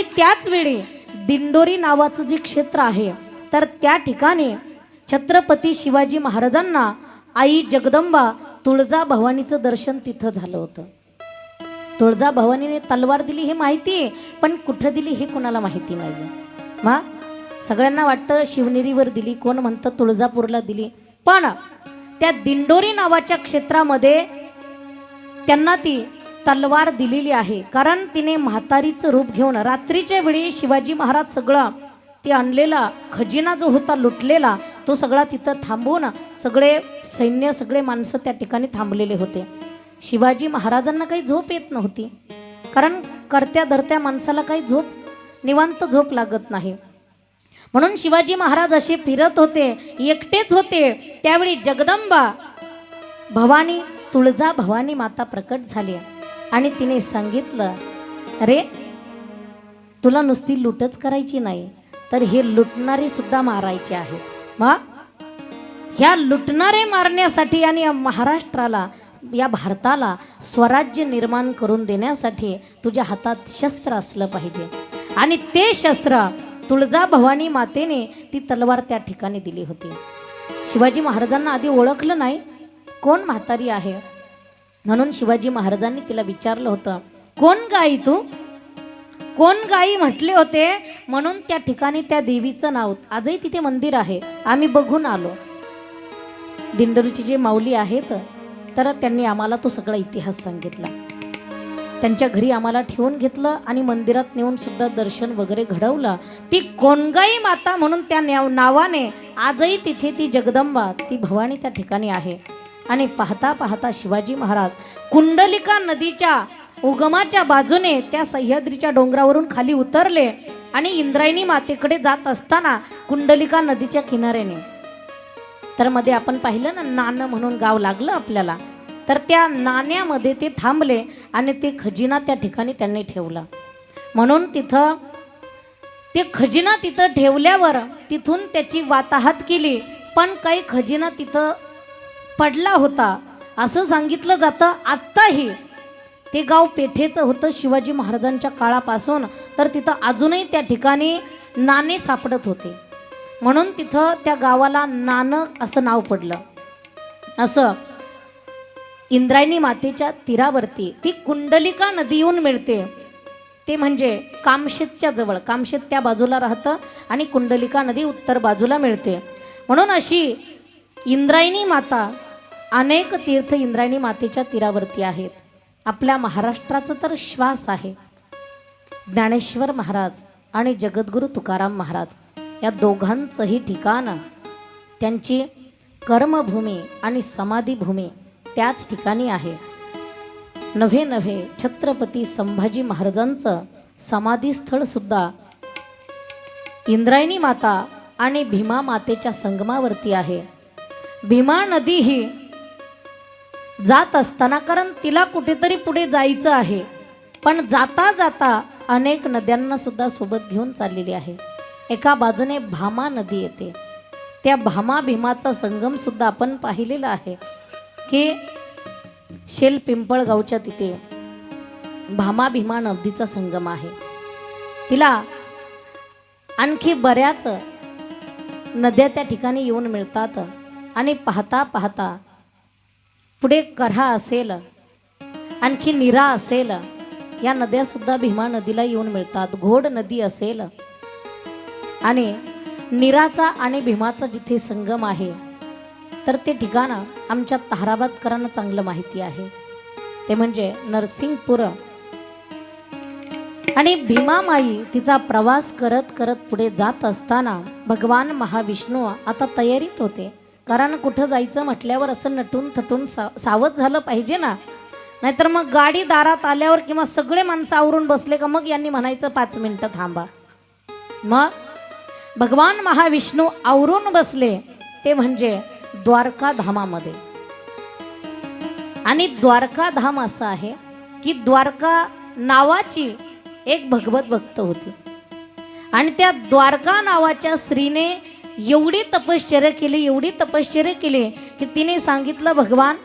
आणि त्याच वेळी दिंडोरी नावाचं जे क्षेत्र आहे तर त्या ठिकाणी छत्रपती शिवाजी महाराजांना आई जगदंबा तुळजा भवानीचं दर्शन तिथं झालं होतं. तुळजा भवानीने तलवार दिली हे माहिती आहे पण कुठं दिली हे कोणाला माहिती नाही मा सगळ्यांना वाटतं शिवनेरीवर दिली कोण म्हणतं तुळजापूरला दिली पण त्या दिंडोरी नावाच्या क्षेत्रामध्ये त्यांना ती तलवार दिलेली आहे. कारण तिने म्हातारीचं रूप घेऊन रात्रीच्या वेळी शिवाजी महाराज सगळं ते आणलेला खजिना जो होता लुटलेला तो सगळा तिथं थांबवून सगळे सैन्य सगळे माणसं त्या ठिकाणी थांबलेले होते. शिवाजी महाराजांना काही झोप येत नव्हती. कारण करत्या धरत्या माणसाला काही झोप निवांत झोप लागत नाही. म्हणून शिवाजी महाराज असे फिरत होते एकटेच होते. त्यावेळी जगदंबा भवानी तुळजा भवानी माता प्रकट झाली. आणि तिने सांगितलं अरे तुला नुसती लूटच करायची नाही तर हे लुटणारे सुद्धा मारायचे आहे मा? ह्या लुटणारे मारण्यासाठी आणि या महाराष्ट्राला या भारताला स्वराज्य निर्माण करून देण्यासाठी तुझ्या हातात शस्त्र असलं पाहिजे. आणि ते शस्त्र तुळजा भवानी मातेने ती तलवार त्या ठिकाणी दिली होती. शिवाजी महाराजांना आधी ओळखलं नाही कोण म्हातारी आहे? म्हणून शिवाजी महाराजांनी तिला विचारलं होतं कोण गाई तू? कोण गाई म्हटले होते? म्हणून त्या ठिकाणी त्या देवीचं नाव आजही तिथे मंदिर आहे आम्ही बघून आलो. दिंडरूची जे माऊली आहेत तर त्यांनी आम्हाला तो सगळा इतिहास सांगितला. त्यांच्या घरी आम्हाला ठेवून घेतलं आणि मंदिरात नेऊन सुद्धा दर्शन वगैरे घडवलं. ती कोणगाई माता म्हणून त्या नावाने आजही तिथे ती जगदंबा ती भवानी त्या ठिकाणी आहे. आणि पाहता पाहता शिवाजी महाराज कुंडलिका नदीच्या उगमाच्या बाजूने त्या सह्याद्रीच्या डोंगरावरून खाली उतरले आणि इंद्रायणी मातेकडे जात असताना कुंडलिका नदीच्या किनाऱ्याने. तर मध्ये आपण पाहिलं ना नाणं म्हणून गाव लागलं आपल्याला. तर त्या नाण्यामध्ये ते थांबले आणि ते खजिना त्या ठिकाणी त्यांनी ठेवला. म्हणून तिथं ते खजिना तिथं ठेवल्यावर तिथून त्याची वाताहत केली पण काही खजिना तिथं पडला होता. असं सांगितलं जातं आत्ताही. ते गाव पेठेचं होतं शिवाजी महाराजांच्या काळापासून. तर तिथं अजूनही त्या ठिकाणी नाणे सापडत होते. म्हणून तिथं त्या गावाला नाणं असं नाव पडलं. असं. इंद्रायणी मातेच्या तीरावरती. ती कुंडलिका नदी येऊन मिळते. ते म्हणजे कामशेतच्या जवळ. कामशेत त्या बाजूला राहतं आणि कुंडलिका नदी उत्तर बाजूला मिळते. म्हणून अशी इंद्रायणी माता अनेक तीर्थ इंद्रायणी मातेच्या तीरावरती आहेत. आपल्या महाराष्ट्राचं तर श्वास आहे. ज्ञानेश्वर महाराज आणि जगद्गुरू तुकाराम महाराज या दोघांचंही ठिकाण त्यांची कर्मभूमी आणि समाधीभूमी त्याच ठिकाणी आहे. नव्हे नव्हे छत्रपती संभाजी महाराजांचं समाधीस्थळसुद्धा इंद्रायणी माता आणि भीमा मातेच्या संगमावरती आहे. भीमा नदी ही जात असताना कारण तिला कुठेतरी पुढे जायचं आहे. पण जाता जाता अनेक नद्यांना सुद्धा सोबत घेऊन चाललेली आहे. एका बाजूने भामा नदी येते. त्या भामा भीमाचा संगमसुद्धा आपण पाहिलेला आहे की शेल पिंपळगावच्या तिथे भामा भीमा नदीचा संगम आहे. तिला आणखी बऱ्याच नद्या त्या ठिकाणी येऊन मिळतात आणि पाहता पाहता पुढे कऱ्हा असेल आणखी निरा असेल या नद्यासुद्धा भीमा नदीला येऊन मिळतात. घोड नदी असेल आणि निराचा आणि भीमाचा जिथे संगम आहे तर ते ठिकाण आमच्या ताराबादकरांना चांगलं माहिती आहे. ते म्हणजे नरसिंगपूर. आणि भीमामाई तिचा प्रवास करत करत पुढे जात असताना भगवान महाविष्णू आता तयारीत होते. कारण कुठं जायचं म्हटल्यावर असं नटून थटून सा सावध झालं पाहिजे ना. नाहीतर मग गाडी दारात आल्यावर किंवा सगळे माणसं आवरून बसले का मग यांनी म्हणायचं पाच मिनटं थांबा. मग भगवान महाविष्णू आवरून बसले ते म्हणजे द्वारका धामामध्ये. आणि द्वारका धाम असं आहे की द्वारका नावाची एक भगवत भक्त होती. आणि त्या द्वारका नावाच्या स्त्रीने एवढी तपश्चर्या केली एवढी तपश्चर्या केली की तिने सांगितलं भगवान